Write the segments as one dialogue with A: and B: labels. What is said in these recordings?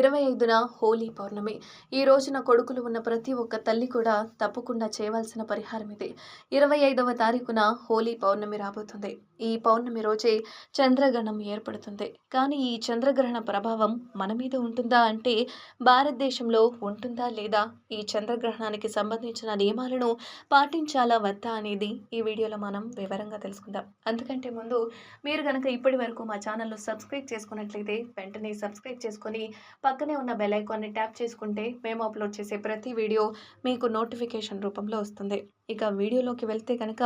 A: ఇరవై ఐదున హోలీ పౌర్ణమి. ఈ రోజున కొడుకులు ఉన్న ప్రతి ఒక్క తల్లి కూడా తప్పకుండా చేయవలసిన పరిహారం ఇది. ఇరవై ఐదవ తారీఖున హోలీ పౌర్ణమి రాబోతుంది. ఈ పౌర్ణమి రోజే చంద్రగ్రహణం ఏర్పడుతుంది. కానీ ఈ చంద్రగ్రహణ ప్రభావం మన మీద ఉంటుందా అంటే భారతదేశంలో ఉంటుందా లేదా? ఈ చంద్రగ్రహణానికి సంబంధించిన నియమాలను పాటించాలా వద్దా అనేది ఈ వీడియోలో మనం వివరంగా తెలుసుకుందాం. అందుకంటే ముందు మీరు కనుక ఇప్పటి వరకు మా ఛానల్ను సబ్స్క్రైబ్ చేసుకున్నట్లయితే వెంటనే సబ్స్క్రైబ్ చేసుకొని పక్కనే ఉన్న బెల్ ఐకాన్ని ట్యాప్ చేసుకుంటే మేము అప్లోడ్ చేసే ప్రతి వీడియో మీకు నోటిఫికేషన్ రూపంలో వస్తుంది. ఇక వీడియోలోకి వెళ్తే కనుక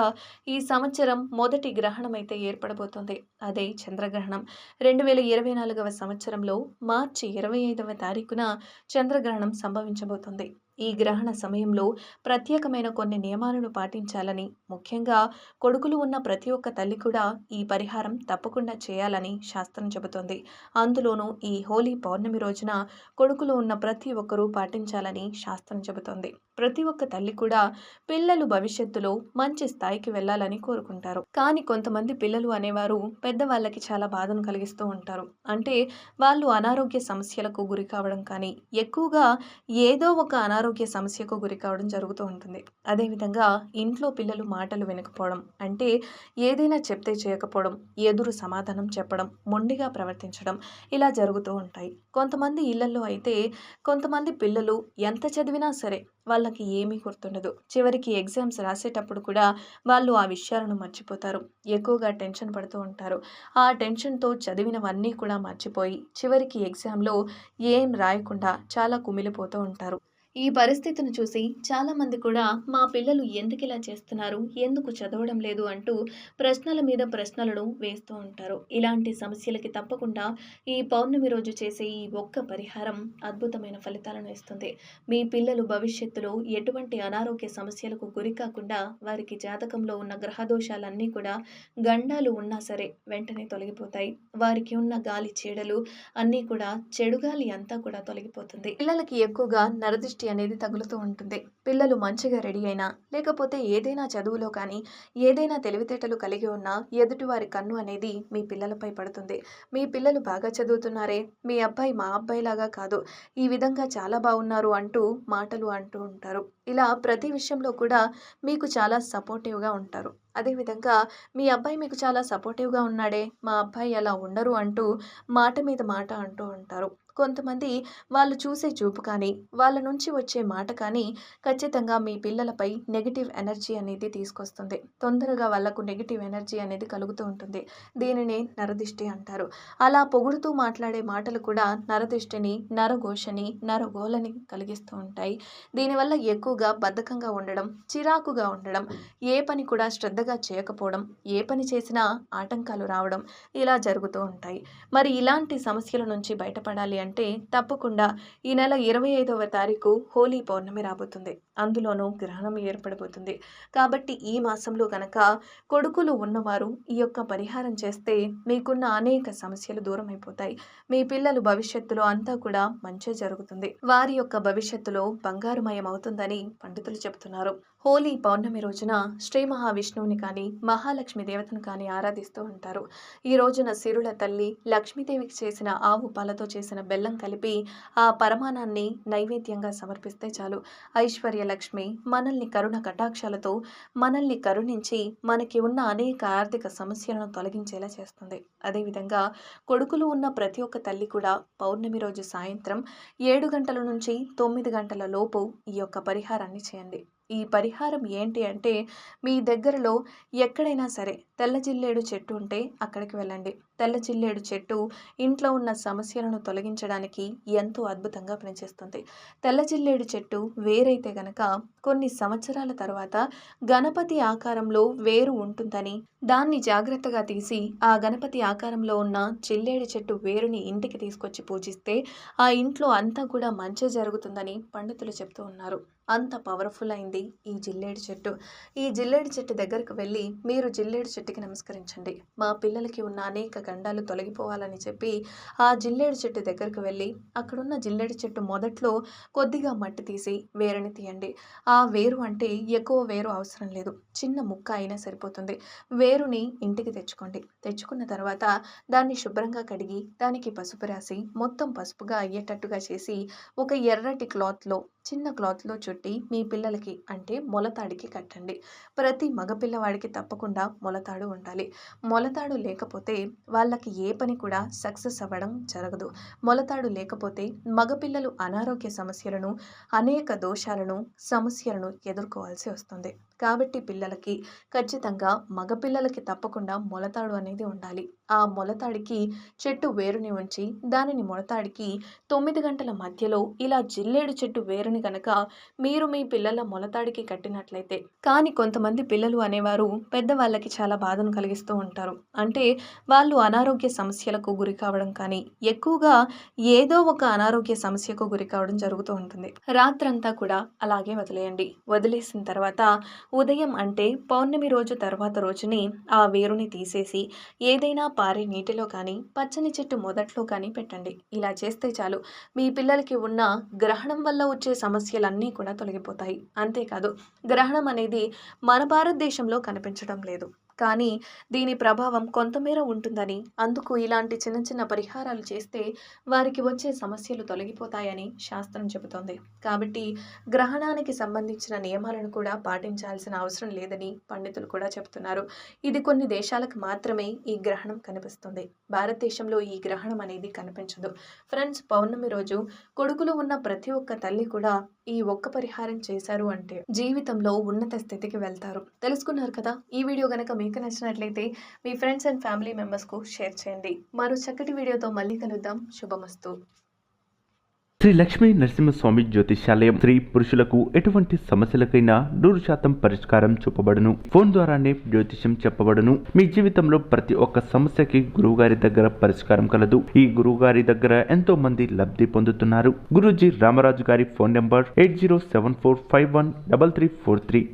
A: ఈ సంవత్సరం మొదటి గ్రహణం అయితే ఏర్పడబోతోంది. అదే చంద్రగ్రహణం. రెండు వేల ఇరవై నాలుగవ సంవత్సరంలో మార్చి ఇరవై ఐదవ తారీఖున చంద్రగ్రహణం సంభవించబోతోంది. ఈ గ్రహణ సమయంలో ప్రత్యేకమైన కొన్ని నియమాలను పాటించాలని ముఖ్యంగా కొడుకులు ఉన్న ప్రతి ఒక్క తల్లి కూడా ఈ పరిహారం తప్పకుండా చేయాలని శాస్త్రం చెబుతోంది. అందులోనూ ఈ హోలీ పౌర్ణమి రోజున కొడుకులు ఉన్న ప్రతి ఒక్కరూ పాటించాలని శాస్త్రం చెబుతోంది. ప్రతి ఒక్క తల్లి కూడా పిల్లలు భవిష్యత్తులో మంచి స్థాయికి వెళ్ళాలని కోరుకుంటారు. కానీ కొంతమంది పిల్లలు అనేవారు పెద్దవాళ్ళకి చాలా బాధను కలిగిస్తూ ఉంటారు. అంటే వాళ్ళు అనారోగ్య సమస్యలకు గురి కావడం కానీ ఎక్కువగా ఏదో ఒక అనారోగ్య సమస్యకు గురి కావడం జరుగుతూ ఉంటుంది. అదేవిధంగా ఇంట్లో పిల్లలు మాటలు వినకపోవడం అంటే ఏదైనా చెప్తే చేయకపోవడం ఎదురు సమాధానం చెప్పడం మొండిగా ప్రవర్తించడం ఇలా జరుగుతూ ఉంటాయి. కొంతమంది ఇళ్ళలో అయితే కొంతమంది పిల్లలు ఎంత చదివినా సరే వాళ్ళకి ఏమీ గుర్తుండదు. చివరికి ఎగ్జామ్స్ రాసేటప్పుడు కూడా వాళ్ళు ఆ విషయాలను మర్చిపోతారు. ఎక్కువగా టెన్షన్ పడుతూ ఉంటారు. ఆ టెన్షన్తో చదివినవన్నీ కూడా మర్చిపోయి చివరికి ఎగ్జామ్లో ఏం రాయకుండా చాలా కుమిలిపోతూ ఉంటారు. ఈ పరిస్థితిని చూసి చాలామంది కూడా మా పిల్లలు ఎందుకు ఇలా చేస్తున్నారు? ఎందుకు చదవడం లేదు? అంటూ ప్రశ్నల మీద ప్రశ్నలను వేస్తూ ఉంటారు. ఇలాంటి సమస్యలకి తప్పకుండా ఈ పౌర్ణమి రోజు చేసే ఈ ఒక్క పరిహారం అద్భుతమైన ఫలితాలను ఇస్తుంది. మీ పిల్లలు భవిష్యత్తులో ఎటువంటి అనారోగ్య సమస్యలకు గురి కాకుండా వారికి జాతకంలో ఉన్న గ్రహదోషాలన్నీ కూడా గండాలు ఉన్నా సరే వెంటనే తొలగిపోతాయి. వారికి ఉన్న గాలి చీడలు అన్నీ కూడా చెడుగాలి అంతా కూడా తొలగిపోతుంది. పిల్లలకి ఎక్కువగా నరదిష్ట అనేది తగులుతూ ఉంటుంది. పిల్లలు మంచిగా రెడీ అయినా లేకపోతే ఏదైనా చదువులో కానీ ఏదైనా తెలివితేటలు కలిగి ఉన్నా ఎదుటివారి కన్ను అనేది మీ పిల్లలపై పడుతుంది. మీ పిల్లలు బాగా చదువుతున్నారే? మీ అబ్బాయి మా అబ్బాయిలాగా కాదు. ఈ విధంగా చాలా బాగున్నారు అంటూ మాటలు అంటూ ఉంటారు. ఇలా ప్రతి విషయంలో కూడా మీకు చాలా సపోర్టివ్గా ఉంటారు. అదేవిధంగా మీ అబ్బాయి మీకు చాలా సపోర్టివ్గా ఉన్నాడే? మా అబ్బాయి అలా ఉండరు అంటూ మాట మీద మాట అంటూ ఉంటారు. కొంతమంది వాళ్ళు చూసే చూపు కానీ వాళ్ళ నుంచి వచ్చే మాట కానీ ఖచ్చితంగా మీ పిల్లలపై నెగిటివ్ ఎనర్జీ అనేది తీసుకొస్తుంది. తొందరగా వాళ్ళకు నెగిటివ్ ఎనర్జీ అనేది కలుగుతూ ఉంటుంది. దీనిని నరదిష్టి అంటారు. అలా పొగుడుతూ మాట్లాడే మాటలు కూడా నరదిష్టిని నరఘోషని నరగోలని కలిగిస్తూ ఉంటాయి. దీనివల్ల ఎక్కువగా బద్ధకంగా ఉండడం చిరాకుగా ఉండడం ఏ పని కూడా శ్రద్ధగా చేయకపోవడం ఏ పని చేసినా ఆటంకాలు రావడం ఇలా జరుగుతూ ఉంటాయి. మరి ఇలాంటి సమస్యల నుంచి బయటపడాలి అంటే అంటే తప్పకుండా ఈ నెల ఇరవై ఐదవ తారీఖు హోలీ పౌర్ణమి రాబోతుంది. అందులోనూ గ్రహణం ఏర్పడబోతుంది కాబట్టి ఈ మాసంలో కనుక కొడుకులు ఉన్నవారు ఈ యొక్క పరిహారం చేస్తే మీకున్న అనేక సమస్యలు దూరం అయిపోతాయి మీ పిల్లలు భవిష్యత్తులో అంతా కూడా మంచి జరుగుతుంది. వారి యొక్క భవిష్యత్తులో బంగారుమయం అవుతుందని పండితులు చెబుతున్నారు. హోలీ పౌర్ణమి రోజున శ్రీ మహావిష్ణువుని కానీ మహాలక్ష్మి దేవతను కానీ ఆరాధిస్తూ ఉంటారు. ఈ రోజున సిరుల తల్లి లక్ష్మీదేవికి చేసిన ఆవు పాలతో చేసిన బెల్లం కలిపి ఆ పరమాణాన్ని నైవేద్యంగా సమర్పిస్తే చాలు. ఐశ్వర్య లక్ష్మి మనల్ని కరుణ కటాక్షాలతో మనల్ని కరుణించి మనకి ఉన్న అనేక ఆర్థిక సమస్యలను తొలగించేలా చేస్తుంది. అదేవిధంగా కొడుకులు ఉన్న ప్రతి ఒక్క తల్లి కూడా పౌర్ణమి రోజు సాయంత్రం ఏడు గంటల నుంచి తొమ్మిది గంటల లోపు ఈ యొక్క పరిహారాన్ని చేయండి. ఈ పరిహారం ఏంటి అంటే మీ దగ్గరలో ఎక్కడైనా సరే తెల్ల జిల్లేడు చెట్టు ఉంటే అక్కడికి వెళ్ళండి. తెల్ల జిల్లేడు చెట్టు ఇంట్లో ఉన్న సమస్యలను తొలగించడానికి ఎంతో అద్భుతంగా పనిచేస్తుంది. తెల్ల జిల్లేడు చెట్టు వేరైతే గనక కొన్ని సంవత్సరాల తర్వాత గణపతి ఆకారంలో వేరు ఉంటుందని దాన్ని జాగ్రత్తగా తీసి ఆ గణపతి ఆకారంలో ఉన్న చిల్లేడు చెట్టు వేరుని ఇంటికి తీసుకొచ్చి పూజిస్తే ఆ ఇంట్లో అంతా కూడా మంచి జరుగుతుందని పండితులు చెప్తూ ఉన్నారు. అంత పవర్ఫుల్ అయింది ఈ జిల్లేడు చెట్టు. ఈ జిల్లేడు చెట్టు దగ్గరకు వెళ్ళి మీరు జిల్లేడు చెట్టు చెట్టుకి నమస్కరించండి. మా పిల్లలకి ఉన్న అనేక గండాలు తొలగిపోవాలని చెప్పి ఆ జిల్లేడు చెట్టు దగ్గరకు వెళ్ళి అక్కడున్న జిల్లేడు చెట్టు మొదట్లో కొద్దిగా మట్టి తీసి వేరుని తీయండి. ఆ వేరు అంటే ఎక్కువ వేరు అవసరం లేదు. చిన్న ముక్క అయినా సరిపోతుంది. వేరుని ఇంటికి తెచ్చుకోండి. తెచ్చుకున్న తర్వాత దాన్ని శుభ్రంగా కడిగి దానికి పసుపు రాసి మొత్తం పసుపుగా అయ్యేటట్టుగా చేసి ఒక ఎర్రటి క్లాత్లో చిన్న క్లాత్లో చుట్టి మీ పిల్లలకి అంటే మొలతాడికి కట్టండి. ప్రతి మగపిల్లవాడికి తప్పకుండా మొలతాడు ఉండాలి. మొలతాడు లేకపోతే వాళ్ళకి ఏ పని కూడా సక్సెస్ అవ్వడం జరగదు. మొలతాడు లేకపోతే మగపిల్లలు అనారోగ్య సమస్యలను అనేక దోషాలను సమస్యలను ఎదుర్కోవాల్సి వస్తుంది. కాబట్టి పిల్లలకి ఖచ్చితంగా మగపిల్లలకి తప్పకుండా మొలతాడు అనేది ఉండాలి. ఆ మొలతాడికి చెట్టు వేరుని ఉంచి దానిని మొలతాడికి తొమ్మిది గంటల మధ్యలో ఇలా జిల్లేడు చెట్టు వేరుని కనుక మీరు మీ పిల్లల మొలతాడికి కట్టినట్లయితే. కానీ కొంతమంది పిల్లలు అనేవారు పెద్దవాళ్ళకి చాలా బాధను కలిగిస్తూ ఉంటారు. అంటే వాళ్ళు అనారోగ్య సమస్యలకు గురి కావడం కానీ ఎక్కువగా ఏదో ఒక అనారోగ్య సమస్యకు గురి కావడం జరుగుతూ ఉంటుంది. రాత్రంతా కూడా అలాగే వదిలేయండి. వదిలేసిన తర్వాత ఉదయం అంటే పౌర్ణమి రోజు తర్వాత రోజుని ఆ వేరుని తీసేసి ఏదైనా పారే నీటిలో కానీ పచ్చని చెట్టు మొదట్లో కానీ పెట్టండి. ఇలా చేస్తే చాలు. మీ పిల్లలకి ఉన్న గ్రహణం వల్ల వచ్చే సమస్యలన్నీ కూడా తొలగిపోతాయి. అంతేకాదు గ్రహణం అనేది మన భారతదేశంలో కనిపించడం లేదు. కానీ దీని ప్రభావం కొంతమేర ఉంటుందని. అందుకు ఇలాంటి చిన్న చిన్న పరిహారాలు చేస్తే వారికి వచ్చే సమస్యలు తొలగిపోతాయని శాస్త్రం చెబుతోంది. కాబట్టి గ్రహణానికి సంబంధించిన నియమాలను కూడా పాటించాల్సిన అవసరం లేదని పండితులు కూడా చెబుతున్నారు. ఇది కొన్ని దేశాలకు మాత్రమే ఈ గ్రహణం కనిపిస్తుంది. భారతదేశంలో ఈ గ్రహణం అనేది కనిపించదు. ఫ్రెండ్స్ పౌర్ణమి రోజు కొడుకులు ఉన్న ప్రతి ఒక్క తల్లి కూడా ఈ ఒక్క పరిహారం చేశారు అంటే జీవితంలో ఉన్నత స్థితికి వెళ్తారు. తెలుసుకున్నారు కదా? ఈ వీడియో గనక మీకు నచ్చినట్లయితే మీ ఫ్రెండ్స్ అండ్ ఫ్యామిలీ మెంబర్స్కు షేర్ చేయండి. మరో చక్కటి వీడియోతో మళ్ళీ కలుద్దాం. శుభమస్తు.
B: శ్రీ లక్ష్మీ నరసింహస్వామి జ్యోతిష్యాలయం స్త్రీ పురుషులకు ఎటువంటి సమస్యలకైనా నూరు శాతం పరిష్కారం చూపబడును. ఫోన్ ద్వారానే జ్యోతిష్యం చెప్పబడును. మీ జీవితంలో ప్రతి ఒక్క సమస్యకి గురువుగారి దగ్గర పరిష్కారం కలదు. ఈ గురువుగారి దగ్గర ఎంతో మంది లబ్ధి పొందుతున్నారు. గురూజీ రామరాజు గారి phone number eight zero seven four five one double three four three.